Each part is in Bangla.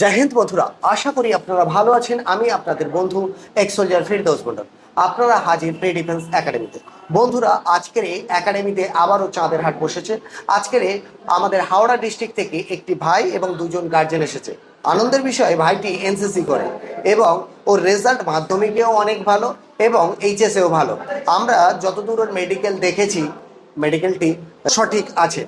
জয় হিন্দ বন্ধুরা, আশা করি আপনারা ভালো আছেন। আমি আপনাদের বন্ধু এক্স সোলজার ফিরদৌস মন্ডল আপনারা হাজির প্রি ডিফেন্স একাডেমিতে বন্ধুরা, আজকের এই একাডেমিতে আবারও চাঁদের হাট বসেছে। আজকের আমাদের হাওড়া ডিস্ট্রিক্ট থেকে একটি ভাই এবং দুজন গার্জেন এসেছে। আনন্দের বিষয়, ভাইটি এনসিসি করে এবং ওর রেজাল্ট মাধ্যমিকেও অনেক ভালো এবং এইচএসেও ভালো। আমরা যতদূর ওর মেডিকেল দেখেছি মেডিকেলটি সঠিক আছে।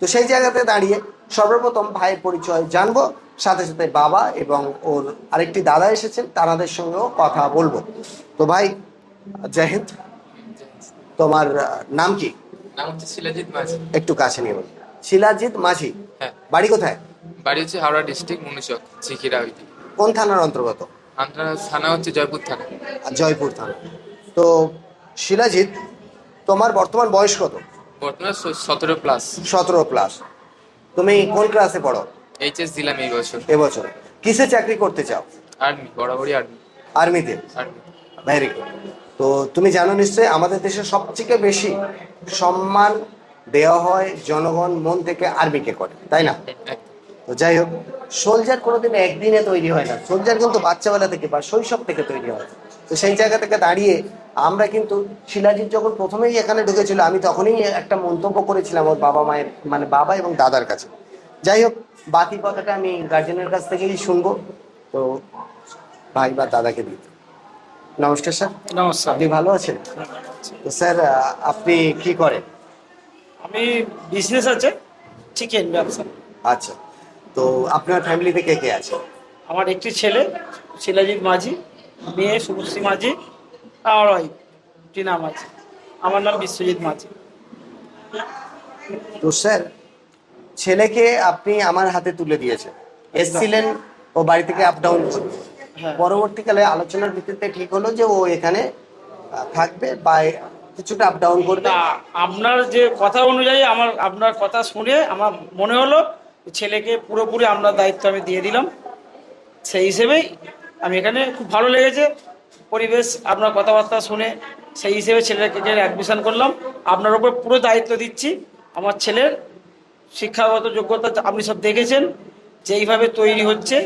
তো সেই জায়গাতে দাঁড়িয়ে সর্বপ্রথম ভাইয়ের পরিচয় জানব। সাথে সাথে বাবা এবং ওর আরেকটি দাদা এসেছেন তাদের সঙ্গেও কথা বলব। তো ভাই জয় হিন্দ। তোমার নাম কি? নাম হচ্ছে শিলাজিৎ মাঝি। একটু কাছে নিয়ে বলো। শিলাজিৎ মাঝি? হ্যাঁ। বাড়ি কোথায়? বাড়ি হচ্ছে হাওড়া ডিস্ট্রিক্ট মনুচক ওইদিকে। কোন থানার অন্তর্গত? থানা হচ্ছে জয়পুর থানা। জয়পুর থানা। তো শিলাজিৎ তোমার বর্তমান বয়স কত? বর্তমানে সতেরো প্লাস সতেরো প্লাস তুমি কোন ক্লাসে পড়ো? এইচএস দিলাম এই বছর। এবছর। কিসে চাকরি করতে চাও? আর্মি বরাবরই আর্মি আর্মিতে আর্মি ভেরি গুড তো তুমি জানো নিশ্চয়ই আমাদের দেশে সবথেকে বেশি সম্মান দেওয়া হয় জনগণ মন থেকে আর্মিকে করে তাই না? তো যাই হোক সোলজার কোনোদিন একদিনে তৈরি হয় না। সোলজার কিন্তু বাচ্চাবেলা থেকে বা শৈশব থেকে তৈরি হয়। তো সেই জায়গা থেকে দাঁড়িয়ে আমরা কিন্তু শিলাজিৎ যখন প্রথমেই এখানে ঢুকেছিল আমি তখনই একটা মন্তব্য করেছিলাম ওর বাবা মায়ের মানে বাবা এবং দাদার কাছে। যাই হোক বাকি কথাটা আমি গার্জেনের কাছ থেকেই শুনব। তো ভাই বা দাদাকে দিই নমস্কার স্যার। নমস্কার। আপনি ভালো আছেন? তো স্যার আপনি কি করেন? আমি বিজনেস আছে চিকেন ব্যবসা। আচ্ছা তো আপনার ফ্যামিলিতে কে কে আছে? আমার একটি ছেলে শিলাজিৎ মাঝি মেয়ে শুভশ্রী মাঝি আর ওয়াইফ টিনা মাঝি। আমার নাম বিশ্বজিৎ মাঝি। তো স্যার ছেলেকে আপনি আমার হাতে তুলে দিয়েছেন। এসছিলেন ও বাড়ি থেকে আপ ডাউন হ্যাঁ। পরবর্তীকালে আলোচনার ভিত্তিতে ঠিক হলো যে ও এখানে থাকবে বা কিছুটা আপ ডাউন করবে। আপনার যে কথা অনুযায়ী আমার আপনার কথা শুনে আমার মনে হলো ছেলেকে পুরোপুরি আপনার দায়িত্ব আমি দিয়ে দিলাম। সেই হিসেবেই আমি এখানে খুব ভালো লেগেছে। পরিবেশ আপনার কথাবার্তা শুনে সেই হিসেবে ছেলেকে অ্যাডমিশন করলাম আপনার উপর পুরো দায়িত্ব দিচ্ছি। আমার ছেলের শিক্ষাগত যোগ্যতা আপনি সব দেখেছেন যেইভাবে তৈরি হচ্ছে,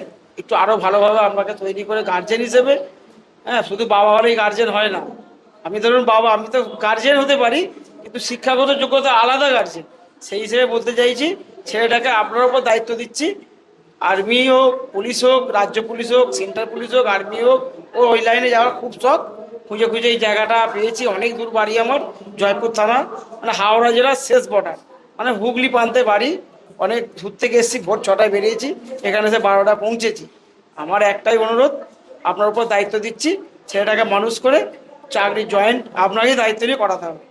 একটু আরও ভালোভাবে আপনাকে তৈরি করে গার্জেন হিসেবে। হ্যাঁ শুধু বাবা হলেই গার্জেন হয় না। আমি ধরুন বাবা, আমি তো গার্জেন হতে পারি, কিন্তু শিক্ষাগত যোগ্যতা আলাদা গার্জেন সেই হিসেবে বলতে চাইছি, ছেলেটাকে আপনার উপর দায়িত্ব দিচ্ছি। আর্মি হোক, পুলিশ হোক, রাজ্য পুলিশ হোক, সেন্ট্রাল পুলিশ হোক, আর্মি হোক, ও ওই লাইনে যাওয়ার খুব শখ। খুঁজে খুঁজে এই জায়গাটা পেয়েছি, অনেক দূর বাড়ি আমার, জয়পুর থানা মানে হাওড়া জেলার শেষ বর্ডার মানে হুগলি প্রান্তে বাড়ি অনেক দূর থেকে এসেছি ভোর ছটায় বেরিয়েছি এখানে এসে বারোটা পৌঁছেছি। আমার একটাই অনুরোধ আপনার উপর দায়িত্ব দিচ্ছি ছেলেটাকে মানুষ করে চাকরি জয়েন্ট আপনাকেই দায়িত্ব নিয়ে করাতে হবে।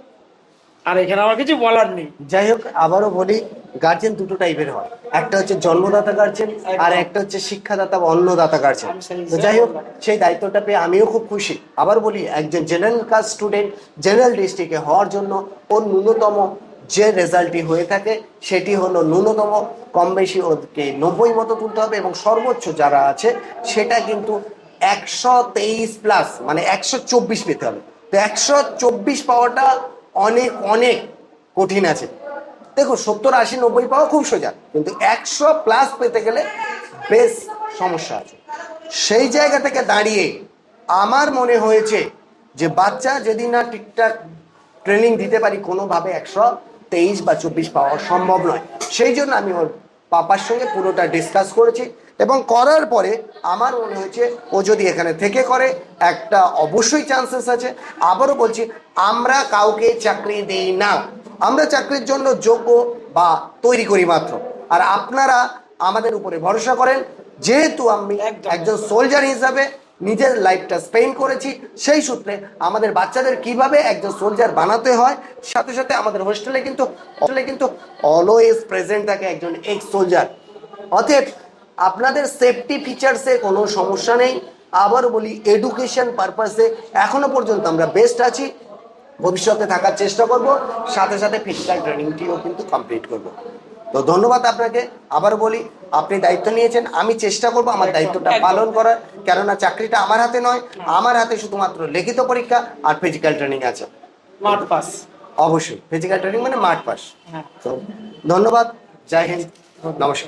আর এখানে আমার কিছু বলার নেই। যাই হোক আবারও বলি গার্জেন দুটো টাইপের হয়। একটা হচ্ছে জন্মদাতা গার্জেন আর একটা হচ্ছে শিক্ষাদাতা বা অন্নদাতা গার্জেন তো যাই হোক সেই দায়িত্বটা পেয়ে আমিও খুব খুশি। আবার বলি একজন জেনারেল কাস্ট স্টুডেন্ট জেনারেল ডিস্ট্রিক্টে হওয়ার জন্য ওর ন্যূনতম যে রেজাল্টটি হয়ে থাকে, সেটি হলো ন্যূনতম, কম বেশি ওকে নব্বই মতো তুলতে হবে এবং সর্বোচ্চ যারা আছে, সেটা কিন্তু একশো তেইশ প্লাস মানে একশো চব্বিশ পেতে হবে। তো একশো চব্বিশ পাওয়াটা অনেক অনেক কঠিন আছে। দেখো সত্তর, আশি, নব্বই পাওয়া খুব সোজা, কিন্তু একশো প্লাস পেতে গেলে বেশ সমস্যা আছে। সেই জায়গা থেকে দাঁড়িয়ে আমার মনে হয়েছে যে বাচ্চা যদি না ঠিকঠাক ট্রেনিং দিতে পারি, কোনোভাবে একশো তেইশ বা চব্বিশ পাওয়া সম্ভব নয়। সেই জন্য আমি ওর পাপার সঙ্গে পুরোটা ডিসকাস করেছি এবং করার পরে আমার মনে হয়েছে ও যদি এখানে থেকে করে একটা অবশ্যই চান্সেস আছে। আবারও বলছি আমরা কাউকে চাকরি দিই না। আমরা চাকরির জন্য যোগ্য বা তৈরি করি মাত্র। আর আপনারা আমাদের উপরে ভরসা করেন। যেহেতু আমি। একজন সোলজার হিসাবে নিজের লাইফটা স্পেন্ড করেছি, সেই সূত্রে আমাদের বাচ্চাদের কীভাবে একজন সোলজার বানাতে হয়, সাথে সাথে আমাদের হোস্টেলে কিন্তু হোস্টেলে কিন্তু অলওয়েজ প্রেজেন্ট থাকে একজন এক্স সোলজার অতএব আপনাদের সেফটি ফিচার্সে কোনো সমস্যা নেই। আবার বলি এডুকেশন পারপাসে এখনও পর্যন্ত আমরা বেস্ট আছি। ভবিষ্যতে থাকার চেষ্টা করব, সাথে সাথে ফিজিক্যাল ট্রেনিংটিও কিন্তু কমপ্লিট করব। তো ধন্যবাদ আপনাকে। আবার বলি আপনি দায়িত্ব নিয়েছেন আমি চেষ্টা করব আমার দায়িত্বটা পালন করার কেননা চাকরিটা আমার হাতে নয় আমার হাতে শুধুমাত্র লিখিত পরীক্ষা আর ফিজিক্যাল ট্রেনিং আছে। মাঠ পাস অবশ্যই ফিজিক্যাল ট্রেনিং মানে মাঠ পাস হ্যাঁ। তো ধন্যবাদ জয় হিন্দ নমস্কার।